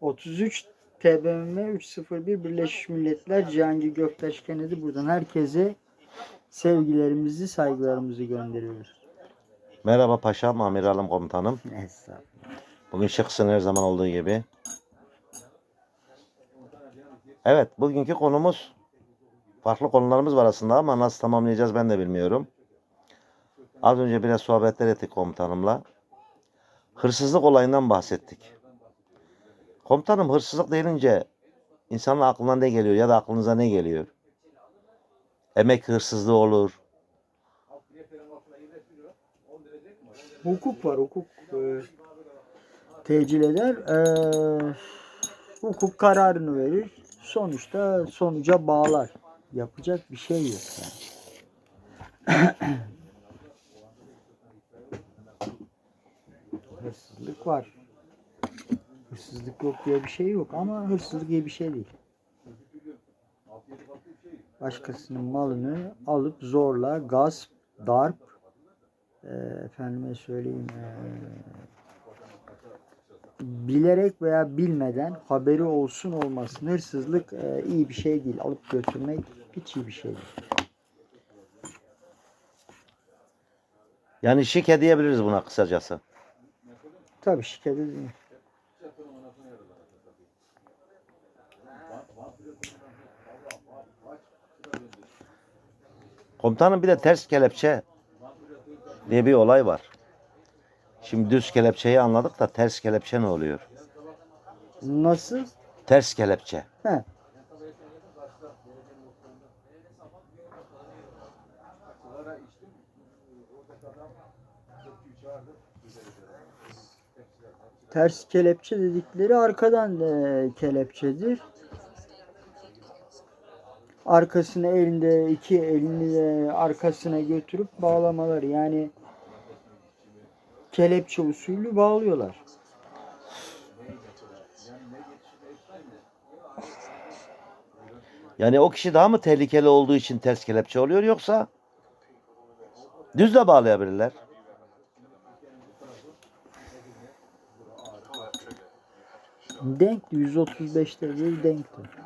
33 TBMM 301 Birleşmiş Milletler Cihangir Göktaş Kennedy buradan herkese sevgilerimizi, saygılarımızı gönderiyoruz. Merhaba paşam, amiralım komutanım. Estağfurullah. Bugün şıksın her zaman olduğu gibi. Evet, bugünkü konumuz farklı konularımız var aslında ama nasıl tamamlayacağız ben de bilmiyorum. Az önce biraz sohbetler ettik komutanımla. Hırsızlık olayından bahsettik. Komutanım hırsızlık denince insanın aklına ne geliyor ya da aklınıza ne geliyor? Emek hırsızlığı olur. Hukuk var, hukuk e, tecil eder. E, hukuk kararını verir. Sonuçta sonuca bağlar. Yapacak bir şey yok yani. Hırsızlık var. Hırsızlık yok diye bir şey yok ama hırsızlık diye bir şey değil. Başkasının malını alıp zorla gasp, darp, e, efendime söyleyeyim e, bilerek veya bilmeden haberi olsun olmasın hırsızlık e, iyi bir şey değil. Alıp götürmek hiç iyi bir şey değil. Yani şike diyebiliriz buna kısacası. Tabii şikayet edilmiyor. Komutanım bir de ters kelepçe diye bir olay var. Şimdi düz kelepçeyi anladık da ters kelepçe ne oluyor? Nasıl? Ters kelepçe. He. Ters kelepçe dedikleri arkadan e, kelepçedir. Arkasını elinde iki elini de arkasına götürüp bağlamalar yani kelepçe usulü bağlıyorlar. Yani o kişi daha mı tehlikeli olduğu için ters kelepçe oluyor yoksa düz de bağlayabilirler. Denkti 135 derece denkti.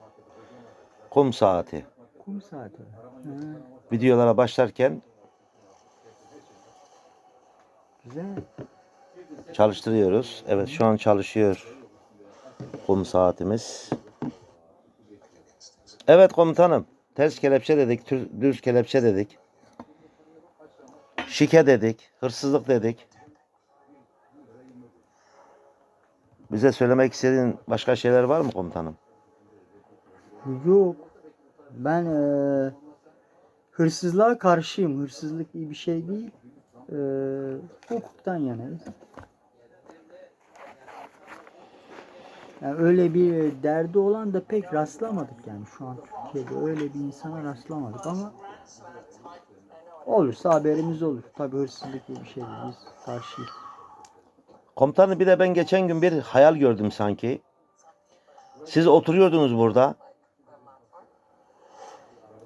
Kum saati. Kum saati. Ha, Videolara başlarken güzel. çalıştırıyoruz. Evet şu an çalışıyor kum saatimiz. Evet komutanım. Ters kelepçe dedik, düz kelepçe dedik. Şike dedik, hırsızlık dedik. Bize söylemek istediğin başka şeyler var mı komutanım? Yok. Ben eee, hırsızlığa karşıyım. Hırsızlık iyi bir şey değil. Eee, hukuktan yanayız. Yani öyle bir derdi olan da pek rastlamadık yani şu an Türkiye'de öyle bir insana rastlamadık ama olursa haberimiz olur. Tabii hırsızlık iyi bir şey değil. Biz karşıyız. Komutanım bir de ben geçen gün bir hayal gördüm sanki. Siz oturuyordunuz burada.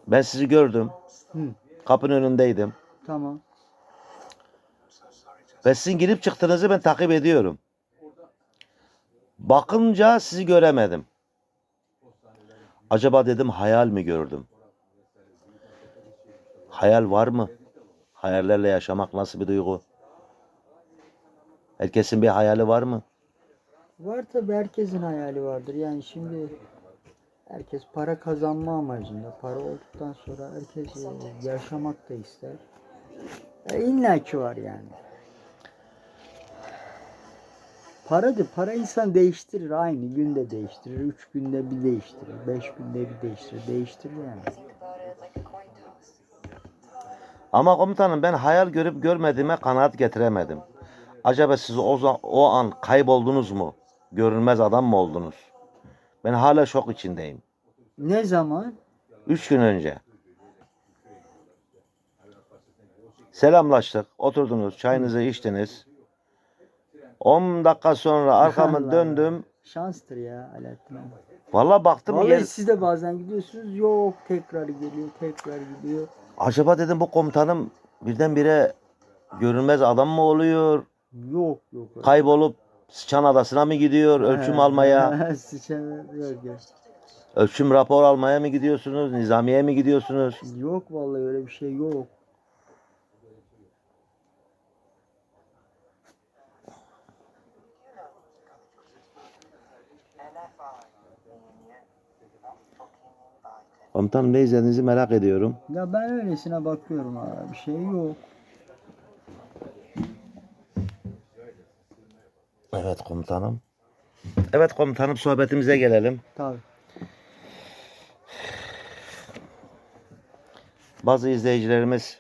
Ben sizi gördüm. Hı, Kapının önündeydim. tamam. Ve sizin girip çıktığınızı ben takip ediyorum. Bakınca sizi göremedim. Acaba dedim hayal mi gördüm? Hayal var mı? Hayallerle yaşamak nasıl bir duygu? Herkesin bir hayali var mı? Var tabi herkesin hayali vardır. Yani şimdi herkes para kazanma amacında. Para olduktan sonra herkes e, yaşamak da ister. E, İlla ki var yani. Paradır. Para insan değiştirir. Aynı günde değiştirir. Üç günde bir değiştirir. Beş günde bir değiştirir. Değiştirir yani. Ama komutanım ben hayal görüp görmediğime kanaat getiremedim. Acaba siz o, o an kayboldunuz mu? Görünmez adam mı oldunuz? Ben hala şok içindeyim. Ne zaman? Üç gün önce. Selamlaştık. Oturdunuz. Çayınızı içtiniz. 10 dakika sonra arkamı Allah döndüm. Şanstır ya Alaaddin abi. Valla baktım Vallahi yer- siz de bazen gidiyorsunuz. Yok tekrar geliyor, tekrar gidiyor. Acaba dedim bu komutanım birdenbire görünmez adam mı oluyor? Yok yok. Kaybolup Sıçan Adası'na mı gidiyor ölçüm almaya? Sıçan. Ölçüm rapor almaya mı gidiyorsunuz? Nizamiye mi gidiyorsunuz? Yok vallahi öyle bir şey yok. Komutanım ne izlediğinizi merak ediyorum. Ya ben öylesine bakıyorum abi. Bir şey yok. Evet komutanım. Evet komutanım sohbetimize gelelim. Tabii. Bazı izleyicilerimiz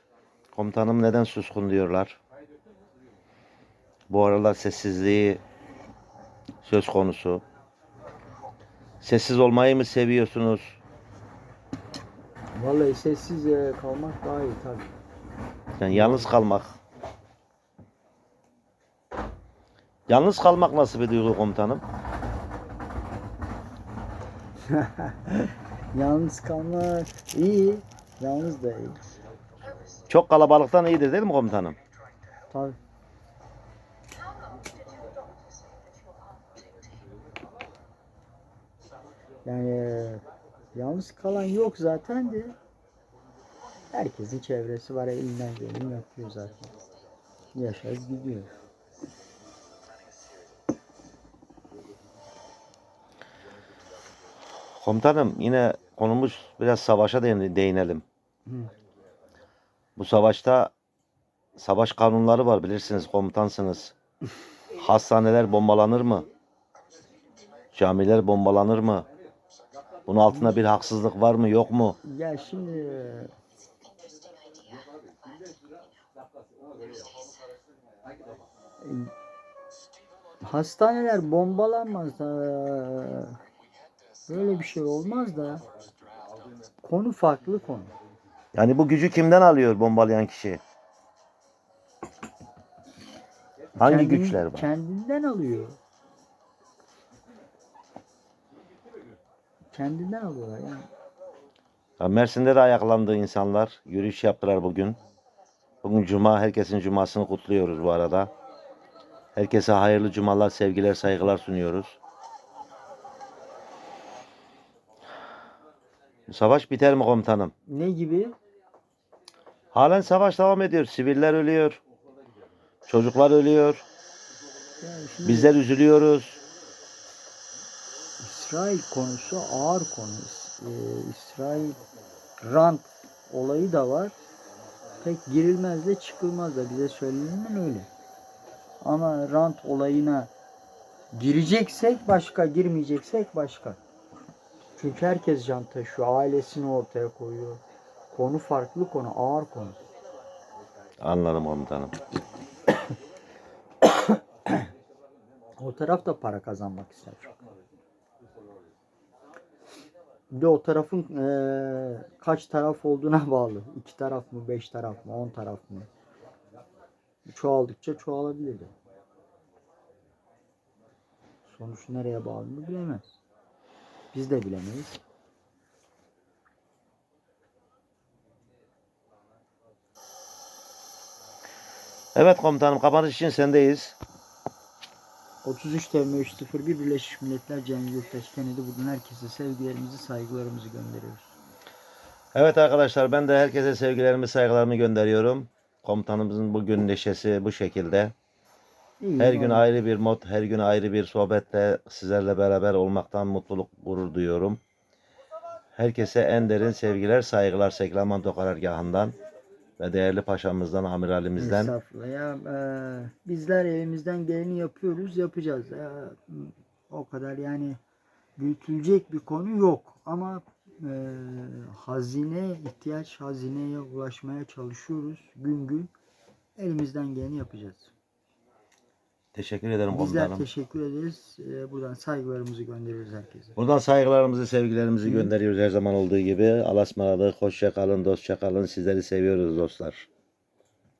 komutanım neden suskun diyorlar. Bu aralar sessizliği söz konusu. Sessiz olmayı mı seviyorsunuz? Vallahi sessiz e, kalmak daha iyi tabii. Yani yalnız kalmak. Yalnız kalmak bir duygu komutanım? Yalnız kalmak iyi. Yalnız da iyi. Çok kalabalıktan iyidir değil mi komutanım? Tabii. Yani yalnız kalan yok zaten de herkesin çevresi var elinden geleni yapıyor zaten. Yaşar gidiyor. Komutanım yine konumuz biraz savaşa değin- değinelim. Hı. Bu savaşta savaş kanunları var bilirsiniz komutansınız. Hastaneler bombalanır mı? Camiler bombalanır mı? Bunun altında bir haksızlık var mı yok mu? Ya şimdi e, hastaneler bombalanmaz da böyle bir şey olmaz da konu farklı konu. Yani bu gücü kimden alıyor bombalayan kişi? Hangi Kendin- güçler var? Kendinden alıyor. Kendinden alıyorlar yani. Ya Mersin'de de ayaklandı insanlar. Yürüyüş yaptılar bugün. Bugün cuma. Herkesin cumasını kutluyoruz bu arada. Herkese hayırlı cumalar, sevgiler, saygılar sunuyoruz. Savaş biter mi komutanım? Ne gibi? Halen savaş devam ediyor. Siviller ölüyor. Çocuklar ölüyor. Yani şimdi Bizler üzülüyoruz. İsrail konusu ağır konu. Ee, İsrail rant olayı da var. Pek girilmez de çıkılmaz da bize söylenen öyle. Ama rant olayına gireceksek başka, girmeyeceksek başka. Çünkü herkes can taşıyor, ailesini ortaya koyuyor. Konu farklı konu, ağır konu. Anladım komutanım. O taraf da para kazanmak ister çok. Bir de o tarafın eee, kaç taraf olduğuna bağlı. İki taraf mı, beş taraf mı, on taraf mı? Çoğaldıkça çoğalabilir. Sonuç nereye bağlı bilemez. Biz de bilemeyiz. Evet komutanım kapanış için sendeyiz. 33 TM 301 Birleşmiş Milletler Cengiz Göktaş Kennedy bugün herkese sevgilerimizi, saygılarımızı gönderiyoruz. Evet arkadaşlar ben de herkese sevgilerimi saygılarımı gönderiyorum. Komutanımızın bugün neşesi bu şekilde. İyi, Her gün ayrı bir mod, her gün ayrı bir sohbetle sizlerle beraber olmaktan mutluluk, gurur duyuyorum. Herkese en derin sevgiler, saygılar Seklamanto karargahından ve değerli paşamızdan, amiralimizden. Estağfurullah ya e, bizler elimizden geleni yapıyoruz yapacağız Ya, o kadar yani büyütülecek bir konu yok ama e, hazine ihtiyaç hazineye ulaşmaya çalışıyoruz gün gün elimizden geleni yapacağız. Teşekkür ederim Bizler komutanım. teşekkür ederiz. Ee, buradan saygılarımızı göndeririz herkese. Buradan saygılarımızı, sevgilerimizi gönderiyoruz her zaman olduğu gibi. Alasmaladık, hoşça kalın, dostça kalın. Sizleri seviyoruz dostlar.